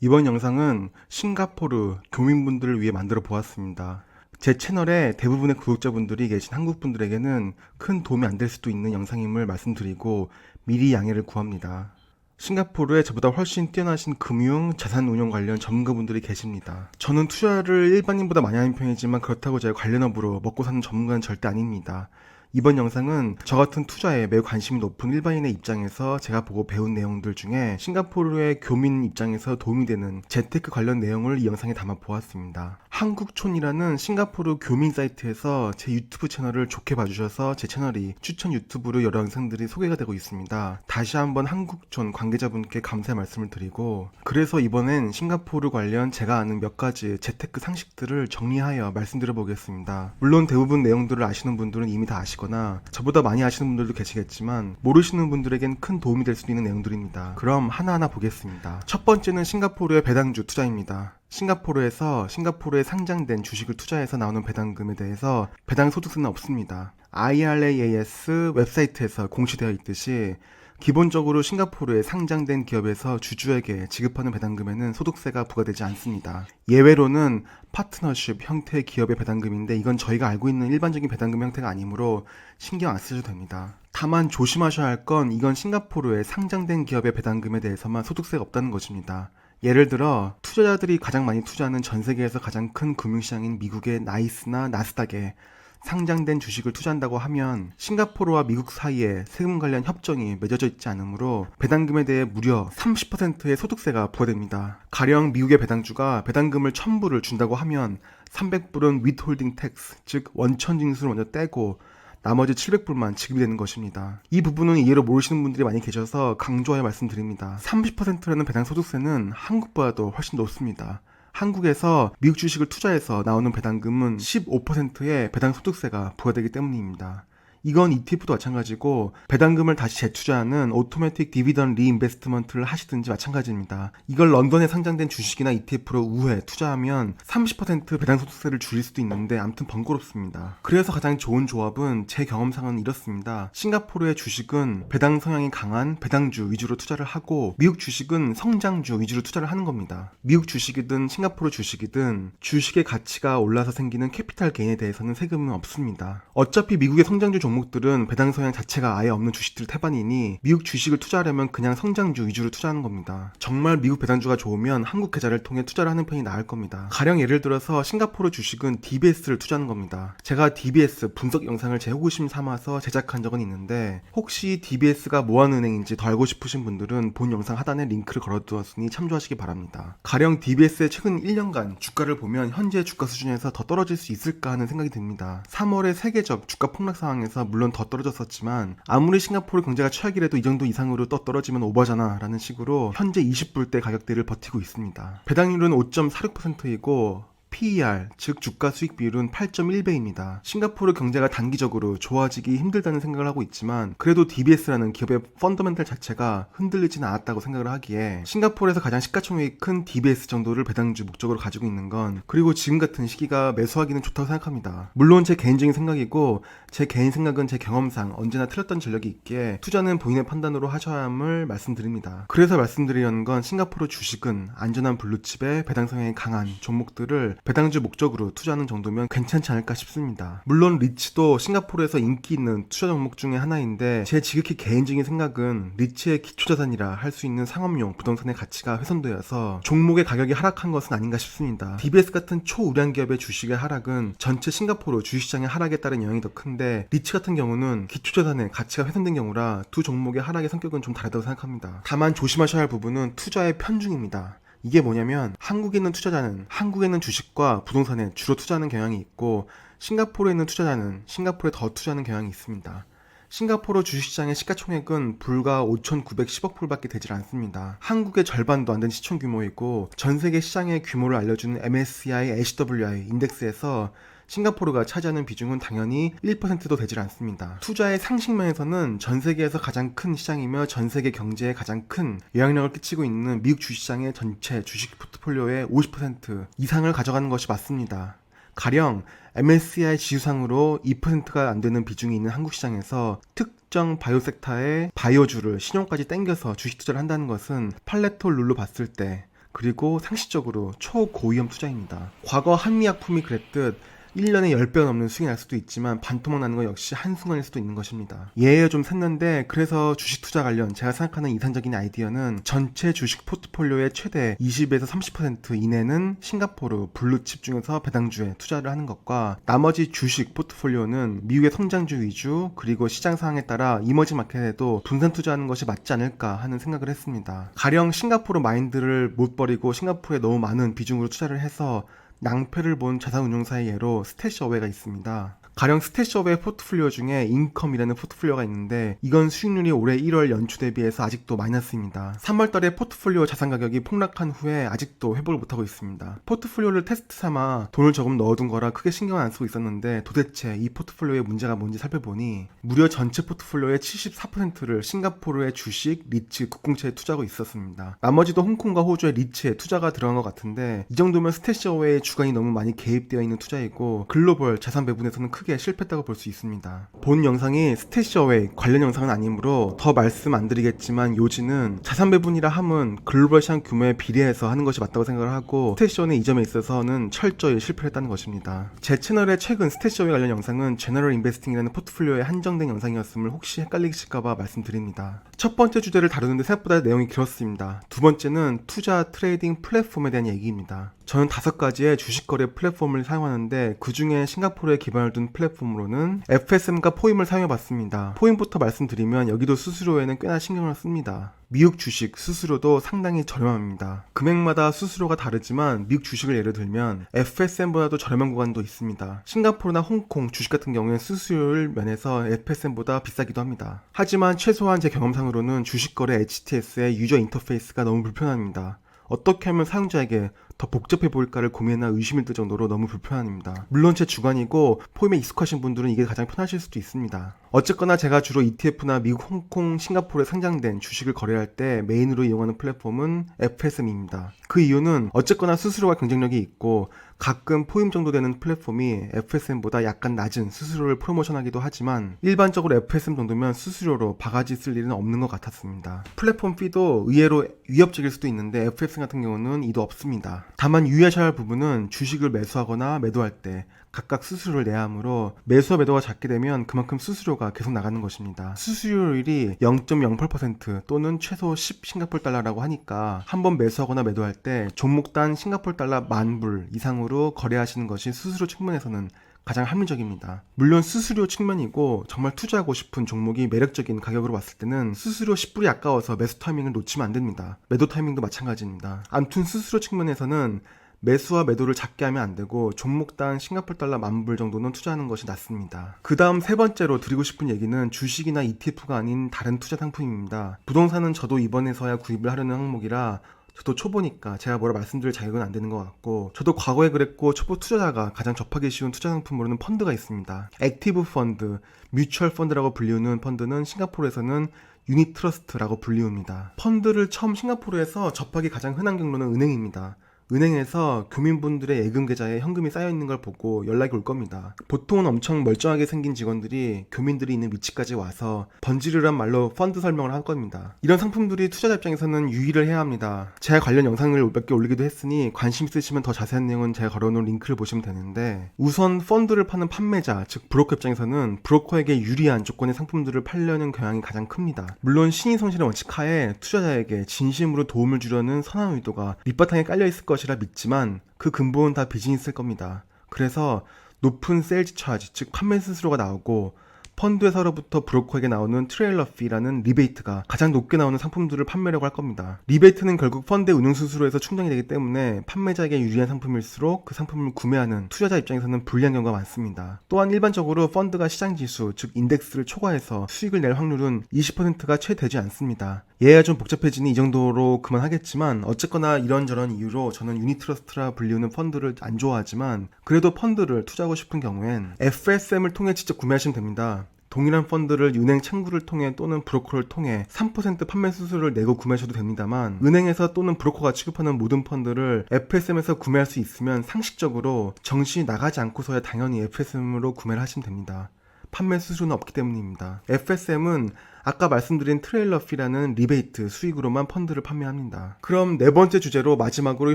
이번 영상은 싱가포르 교민분들을 위해 만들어 보았습니다. 제 채널에 대부분의 구독자분들이 계신 한국분들에게는 큰 도움이 안 될 수도 있는 영상임을 말씀드리고 미리 양해를 구합니다. 싱가포르에 저보다 훨씬 뛰어나신 금융, 자산 운용 관련 전문가분들이 계십니다. 저는 투자를 일반인보다 많이 하는 편이지만 그렇다고 제가 관련 업으로 먹고 사는 전문가는 절대 아닙니다. 이번 영상은 저 같은 투자에 매우 관심이 높은 일반인의 입장에서 제가 보고 배운 내용들 중에 싱가포르의 교민 입장에서 도움이 되는 재테크 관련 내용을 이 영상에 담아 보았습니다. 한국촌이라는 싱가포르 교민 사이트에서 제 유튜브 채널을 좋게 봐주셔서 제 채널이 추천 유튜브로 여러 영상들이 소개가 되고 있습니다. 다시 한번 한국촌 관계자분께 감사의 말씀을 드리고 그래서 이번엔 싱가포르 관련 제가 아는 몇 가지 재테크 상식들을 정리하여 말씀드려 보겠습니다. 물론 대부분 내용들을 아시는 분들은 이미 다 아시거나 저보다 많이 아시는 분들도 계시겠지만 모르시는 분들에겐 큰 도움이 될 수도 있는 내용들입니다. 그럼 하나하나 보겠습니다. 첫 번째는 싱가포르의 배당주 투자입니다. 싱가포르에서 싱가포르에 상장된 주식을 투자해서 나오는 배당금에 대해서 배당 소득세는 없습니다. IRAS 웹사이트에서 공시되어 있듯이 기본적으로 싱가포르에 상장된 기업에서 주주에게 지급하는 배당금에는 소득세가 부과되지 않습니다. 예외로는 파트너십 형태의 기업의 배당금인데 이건 저희가 알고 있는 일반적인 배당금 형태가 아니므로 신경 안 쓰셔도 됩니다. 다만 조심하셔야 할 건 이건 싱가포르에 상장된 기업의 배당금에 대해서만 소득세가 없다는 것입니다. 예를 들어 투자자들이 가장 많이 투자하는 전 세계에서 가장 큰 금융시장인 미국의 나이스나 나스닥에 상장된 주식을 투자한다고 하면 싱가포르와 미국 사이에 세금 관련 협정이 맺어져 있지 않으므로 배당금에 대해 무려 30%의 소득세가 부과됩니다. 가령 미국의 배당주가 배당금을 1000불을 준다고 하면 300불은 윗홀딩 텍스, 즉 원천 징수를 먼저 떼고 나머지 700불만 지급이 되는 것입니다. 이 부분은 이해로 모르시는 분들이 많이 계셔서 강조하여 말씀드립니다. 30%라는 배당 소득세는 한국보다도 훨씬 높습니다. 한국에서 미국 주식을 투자해서 나오는 배당금은 15%의 배당 소득세가 부과되기 때문입니다. 이건 ETF도 마찬가지고 배당금을 다시 재투자하는 오토매틱 디비던 리인베스트먼트를 하시든지 마찬가지입니다. 이걸 런던에 상장된 주식이나 ETF로 우회 투자하면 30% 배당 소득세를 줄일 수도 있는데 아무튼 번거롭습니다. 그래서 가장 좋은 조합은 제 경험상은 이렇습니다. 싱가포르의 주식은 배당 성향이 강한 배당주 위주로 투자를 하고 미국 주식은 성장주 위주로 투자를 하는 겁니다. 미국 주식이든 싱가포르 주식이든 주식의 가치가 올라서 생기는 캐피탈 게인에 대해서는 세금은 없습니다. 어차피 미국의 성장주 종목 들은 배당 성향 자체가 아예 없는 주식들 태반이니 미국 주식을 투자하려면 그냥 성장주 위주로 투자하는 겁니다. 정말 미국 배당주가 좋으면 한국 계좌를 통해 투자를 하는 편이 나을 겁니다. 가령 예를 들어서 싱가포르 주식은 DBS를 투자하는 겁니다. 제가 DBS 분석 영상을 제 호기심 삼아서 제작한 적은 있는데 혹시 DBS가 뭐하는 은행인지 더 알고 싶으신 분들은 본 영상 하단에 링크를 걸어두었으니 참조하시기 바랍니다. 가령 DBS의 최근 1년간 주가를 보면 현재 주가 수준에서 더 떨어질 수 있을까 하는 생각이 듭니다. 3월의 세계적 주가 폭락 상황에서 물론 더 떨어졌었지만 아무리 싱가포르 경제가 최악이라도 이 정도 이상으로 또 떨어지면 오버잖아 라는 식으로 현재 20불대 가격대를 버티고 있습니다. 배당률은 5.46%이고 PER, 즉 주가 수익 비율은 8.1배입니다. 싱가포르 경제가 단기적으로 좋아지기 힘들다는 생각을 하고 있지만 그래도 DBS라는 기업의 펀더멘탈 자체가 흔들리지는 않았다고 생각을 하기에 싱가포르에서 가장 시가총액이 큰 DBS 정도를 배당주 목적으로 가지고 있는 건 그리고 지금 같은 시기가 매수하기는 좋다고 생각합니다. 물론 제 개인적인 생각이고 제 개인 생각은 제 경험상 언제나 틀렸던 전력이 있기에 투자는 본인의 판단으로 하셔야 함을 말씀드립니다. 그래서 말씀드리려는 건 싱가포르 주식은 안전한 블루칩에 배당 성향이 강한 종목들을 배당주 목적으로 투자하는 정도면 괜찮지 않을까 싶습니다. 물론 리츠도 싱가포르에서 인기 있는 투자 종목 중에 하나인데 제 지극히 개인적인 생각은 리츠의 기초자산이라 할 수 있는 상업용 부동산의 가치가 훼손되어서 종목의 가격이 하락한 것은 아닌가 싶습니다. DBS 같은 초우량 기업의 주식의 하락은 전체 싱가포르 주식시장의 하락에 따른 영향이 더 큰데 리츠 같은 경우는 기초자산의 가치가 훼손된 경우라 두 종목의 하락의 성격은 좀 다르다고 생각합니다. 다만 조심하셔야 할 부분은 투자의 편중입니다. 이게 뭐냐면 한국에 있는 투자자는 한국에 있는 주식과 부동산에 주로 투자하는 경향이 있고 싱가포르에 있는 투자자는 싱가포르에 더 투자하는 경향이 있습니다. 싱가포르 주식시장의 시가총액은 불과 5,910억 불밖에 되질 않습니다. 한국의 절반도 안 된 시총 규모이고 전 세계 시장의 규모를 알려주는 MSCI HWI 인덱스에서 싱가포르가 차지하는 비중은 당연히 1%도 되질 않습니다. 투자의 상식면에서는 전 세계에서 가장 큰 시장이며 전 세계 경제에 가장 큰 영향력을 끼치고 있는 미국 주식시장의 전체 주식 포트폴리오의 50% 이상을 가져가는 것이 맞습니다. 가령 MSCI 지수상으로 2%가 안 되는 비중이 있는 한국 시장에서 특정 바이오 섹터의 바이오주를 신용까지 땡겨서 주식 투자를 한다는 것은 팔레톨 룰로 봤을 때 그리고 상식적으로 초고위험 투자입니다. 과거 한미약품이 그랬듯 1년에 10배 넘는 수익이 날 수도 있지만 반토막 나는 것 역시 한순간일 수도 있는 것입니다. 예에 좀 샜는데 그래서 주식 투자 관련 제가 생각하는 이상적인 아이디어는 전체 주식 포트폴리오의 최대 20에서 30% 이내는 싱가포르 블루칩 중에서 배당주에 투자를 하는 것과 나머지 주식 포트폴리오는 미국의 성장주 위주 그리고 시장 상황에 따라 이머지 마켓에도 분산 투자하는 것이 맞지 않을까 하는 생각을 했습니다. 가령 싱가포르 마인드를 못 버리고 싱가포르에 너무 많은 비중으로 투자를 해서 낭패를 본 자산운용사의 예로 스태시어웨이가 있습니다. 가령 스태시어웨이 포트폴리오 중에 인컴이라는 포트폴리오가 있는데 이건 수익률이 올해 1월 연초 대비해서 아직도 마이너스입니다. 3월 달에 포트폴리오 자산 가격이 폭락한 후에 아직도 회복을 못하고 있습니다. 포트폴리오를 테스트 삼아 돈을 조금 넣어둔 거라 크게 신경 안 쓰고 있었는데 도대체 이 포트폴리오의 문제가 뭔지 살펴보니 무려 전체 포트폴리오의 74%를 싱가포르의 주식, 리츠, 국공채에 투자하고 있었습니다. 나머지도 홍콩과 호주의 리츠에 투자가 들어간 것 같은데 이 정도면 스태시어웨이의 주관이 너무 많이 개입되어 있는 투자이고 글로벌 자산 배분에서는 크게 실패했다고 볼 수 있습니다. 본 영상이 스태시어웨이 관련 영상은 아니므로 더 말씀 안 드리겠지만 요지는 자산 배분이라 함은 글로벌 시장 규모에 비례해서 하는 것이 맞다고 생각을 하고 스태시어는 이 점에 있어서는 철저히 실패했다는 것입니다. 제 채널의 최근 스태시어웨이 관련 영상은 제너럴 인베스팅이라는 포트폴리오에 한정된 영상이었음을 혹시 헷갈리실까봐 말씀드립니다. 첫 번째 주제를 다루는데 생각보다 내용이 길었습니다. 두 번째는 투자 트레이딩 플랫폼에 대한 얘기입니다. 저는 다섯 가지의 주식 거래 플랫폼을 사용하는데 그 중에 싱가포르에 기반을 둔 플랫폼으로는 FSM과 포임을 사용해 봤습니다. 포임부터 말씀드리면 여기도 수수료에는 꽤나 신경을 씁니다. 미국 주식 수수료도 상당히 저렴합니다. 금액마다 수수료가 다르지만 미국 주식을 예를 들면 FSM보다도 저렴한 구간도 있습니다. 싱가포르나 홍콩 주식 같은 경우에 수수료를 면에서 FSM보다 비싸기도 합니다. 하지만 최소한 제 경험상으로는 주식 거래 HTS의 유저 인터페이스가 너무 불편합니다. 어떻게 하면 사용자에게 더 복잡해 보일까를 고민이나 의심이 들 정도로 너무 불편합니다. 물론 제 주관이고 포임에 익숙하신 분들은 이게 가장 편하실 수도 있습니다. 어쨌거나 제가 주로 ETF나 미국, 홍콩, 싱가포르에 상장된 주식을 거래할 때 메인으로 이용하는 플랫폼은 FSM입니다. 그 이유는 어쨌거나 수수료가 경쟁력이 있고 가끔 포임 정도 되는 플랫폼이 FSM보다 약간 낮은 수수료를 프로모션하기도 하지만 일반적으로 FSM 정도면 수수료로 바가지 쓸 일은 없는 것 같았습니다. 플랫폼 피도 의외로 위협적일 수도 있는데 FSM 같은 경우는 이도 없습니다. 다만 유의하셔야 할 부분은 주식을 매수하거나 매도할 때 각각 수수료를 내야 하므로 매수와 매도가 작게 되면 그만큼 수수료가 계속 나가는 것입니다. 수수료율이 0.08% 또는 최소 10 싱가폴 달러라고 하니까 한 번 매수하거나 매도할 때 종목단 싱가폴 달러 만 불 이상으로 거래하시는 것이 수수료 측면에서는 가장 합리적입니다. 물론 수수료 측면이고 정말 투자하고 싶은 종목이 매력적인 가격으로 봤을 때는 수수료 10불이 아까워서 매수 타이밍을 놓치면 안 됩니다. 매도 타이밍도 마찬가지입니다. 암튼 수수료 측면에서는 매수와 매도를 작게 하면 안 되고 종목당 싱가폴 달러 만불 정도는 투자하는 것이 낫습니다. 그 다음 세 번째로 드리고 싶은 얘기는 주식이나 ETF가 아닌 다른 투자 상품입니다. 부동산은 저도 이번에서야 구입을 하려는 항목이라 저도 초보니까 제가 뭐라 말씀드릴 자격은 안 되는 것 같고 저도 과거에 그랬고 초보 투자자가 가장 접하기 쉬운 투자 상품으로는 펀드가 있습니다. 액티브 펀드, 뮤추얼 펀드라고 불리우는 펀드는 싱가포르에서는 유닛 트러스트라고 불리웁니다. 펀드를 처음 싱가포르에서 접하기 가장 흔한 경로는 은행입니다. 은행에서 교민분들의 예금 계좌에 현금이 쌓여 있는 걸 보고 연락이 올 겁니다. 보통은 엄청 멀쩡하게 생긴 직원들이 교민들이 있는 위치까지 와서 번지르란 말로 펀드 설명을 할 겁니다. 이런 상품들이 투자자 입장에서는 유의를 해야 합니다. 제가 관련 영상을 몇 개 올리기도 했으니 관심 있으시면 더 자세한 내용은 제가 걸어놓은 링크를 보시면 되는데 우선 펀드를 파는 판매자 즉 브로커 입장에서는 브로커에게 유리한 조건의 상품들을 팔려는 경향이 가장 큽니다. 물론 신의성실의 원칙 하에 투자자에게 진심으로 도움을 주려는 선한 의도가 밑바탕에 깔려 있을 것 것이라 믿지만 그 근본은 다 비즈니스일 겁니다. 그래서 높은 세일즈 차지, 즉 판매 수수료가 나오고 펀드 회사로부터 브로커에게 나오는 트레일러 피라는 리베이트가 가장 높게 나오는 상품들을 판매하려고 할 겁니다. 리베이트는 결국 펀드 운용 수수료에서 충당이 되기 때문에 판매자에게 유리한 상품일수록 그 상품을 구매하는 투자자 입장에서는 불리한 경우가 많습니다. 또한 일반적으로 펀드가 시장 지수, 즉 인덱스를 초과해서 수익을 낼 확률은 20%가 채 되지 않습니다. 얘가 좀 복잡해지니 이 정도로 그만하겠지만 어쨌거나 이런저런 이유로 저는 유니트러스트라 불리우는 펀드를 안 좋아하지만 그래도 펀드를 투자하고 싶은 경우엔 FSM을 통해 직접 구매하시면 됩니다. 동일한 펀드를 은행 창구를 통해 또는 브로커를 통해 3% 판매 수수료를 내고 구매하셔도 됩니다만 은행에서 또는 브로커가 취급하는 모든 펀드를 FSM에서 구매할 수 있으면 상식적으로 정신이 나가지 않고서야 당연히 FSM으로 구매를 하시면 됩니다. 판매 수수료는 없기 때문입니다. FSM은 아까 말씀드린 트레일러 피라는 리베이트 수익으로만 펀드를 판매합니다. 그럼 네 번째 주제로 마지막으로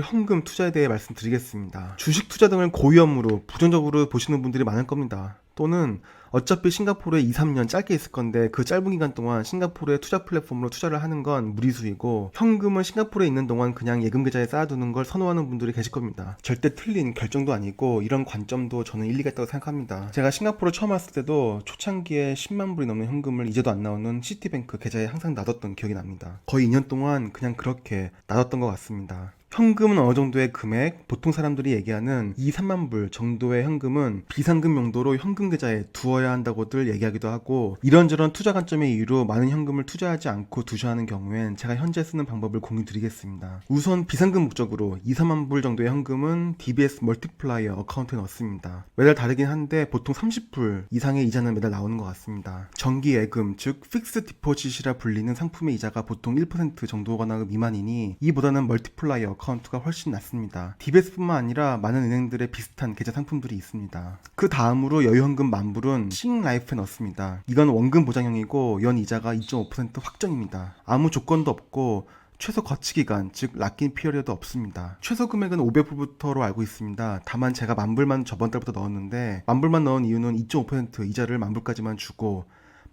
현금 투자에 대해 말씀드리겠습니다. 주식 투자 등을 고위험으로 부정적으로 보시는 분들이 많을 겁니다. 또는 어차피 싱가포르에 2, 3년 짧게 있을 건데 그 짧은 기간 동안 싱가포르의 투자 플랫폼으로 투자를 하는 건 무리수이고 현금을 싱가포르에 있는 동안 그냥 예금 계좌에 쌓아두는 걸 선호하는 분들이 계실 겁니다. 절대 틀린 결정도 아니고 이런 관점도 저는 일리가 있다고 생각합니다. 제가 싱가포르 처음 왔을 때도 초창기에 10만 불이 넘는 현금을 이제도 안 나오는 시티뱅크 계좌에 항상 놔뒀던 기억이 납니다. 거의 2년 동안 그냥 그렇게 놔뒀던 것 같습니다. 현금은 어느 정도의 금액, 보통 사람들이 얘기하는 2, 3만 불 정도의 현금은 비상금 용도로 현금 계좌에 두어야 한다고들 얘기하기도 하고 이런저런 투자 관점의 이유로 많은 현금을 투자하지 않고 두셔야 하는 경우엔 제가 현재 쓰는 방법을 공유 드리겠습니다. 우선 비상금 목적으로 2, 3만 불 정도의 현금은 DBS 멀티플라이어 어카운트에 넣습니다. 매달 다르긴 한데 보통 30불 이상의 이자는 매달 나오는 것 같습니다. 정기 예금, 즉 픽스 디포짓이라 불리는 상품의 이자가 보통 1% 정도거나 미만이니 이보다는 멀티플라이어 어카운트가 훨씬 낫습니다. DBS뿐만 아니라 많은 은행들의 비슷한 계좌 상품들이 있습니다. 그 다음으로 여유현금 만불은 싱라이프에 넣습니다. 이건 원금 보장형이고 연 이자가 2.5% 확정입니다. 아무 조건도 없고 최소 거치 기간, 즉 락인 피어리어도 없습니다. 최소 금액은 500불부터로 알고 있습니다. 다만 제가 만불만 저번 달부터 넣었는데 만불만 넣은 이유는 2.5% 이자를 만불까지만 주고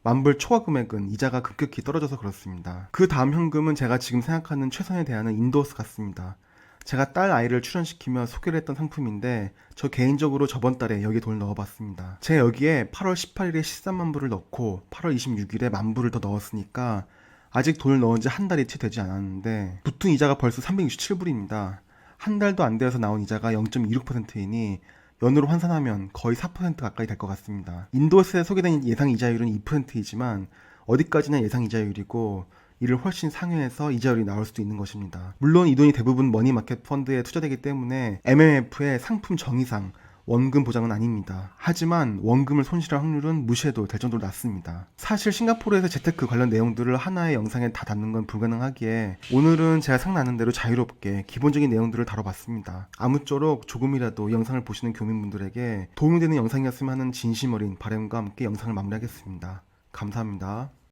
만불 초과 금액은 이자가 급격히 떨어져서 그렇습니다. 그 다음 현금은 제가 지금 생각하는 최선에 대하는 인도스 같습니다. 제가 딸 아이를 출연시키며 소개를 했던 상품인데 저 개인적으로 저번 달에 여기에 돈을 넣어봤습니다. 제가 여기에 8월 18일에 13만 불을 넣고 8월 26일에 만 불을 더 넣었으니까 아직 돈을 넣은 지 한 달이 채 되지 않았는데 붙은 이자가 벌써 367불입니다. 한 달도 안 되어서 나온 이자가 0.26%이니 연으로 환산하면 거의 4% 가까이 될 것 같습니다. 인도스에 소개된 예상 이자율은 2%이지만 어디까지나 예상 이자율이고 이를 훨씬 상회해서 이자율이 나올 수도 있는 것입니다. 물론 이 돈이 대부분 머니마켓 펀드에 투자되기 때문에 MMF의 상품 정의상 원금 보장은 아닙니다. 하지만 원금을 손실할 확률은 무시해도 될 정도로 낮습니다. 사실 싱가포르에서 재테크 관련 내용들을 하나의 영상에 다 담는 건 불가능하기에 오늘은 제가 생각나는 대로 자유롭게 기본적인 내용들을 다뤄봤습니다. 아무쪼록 조금이라도 이 영상을 보시는 교민분들에게 도움이 되는 영상이었으면 하는 진심 어린 바람과 함께 영상을 마무리하겠습니다. 감사합니다.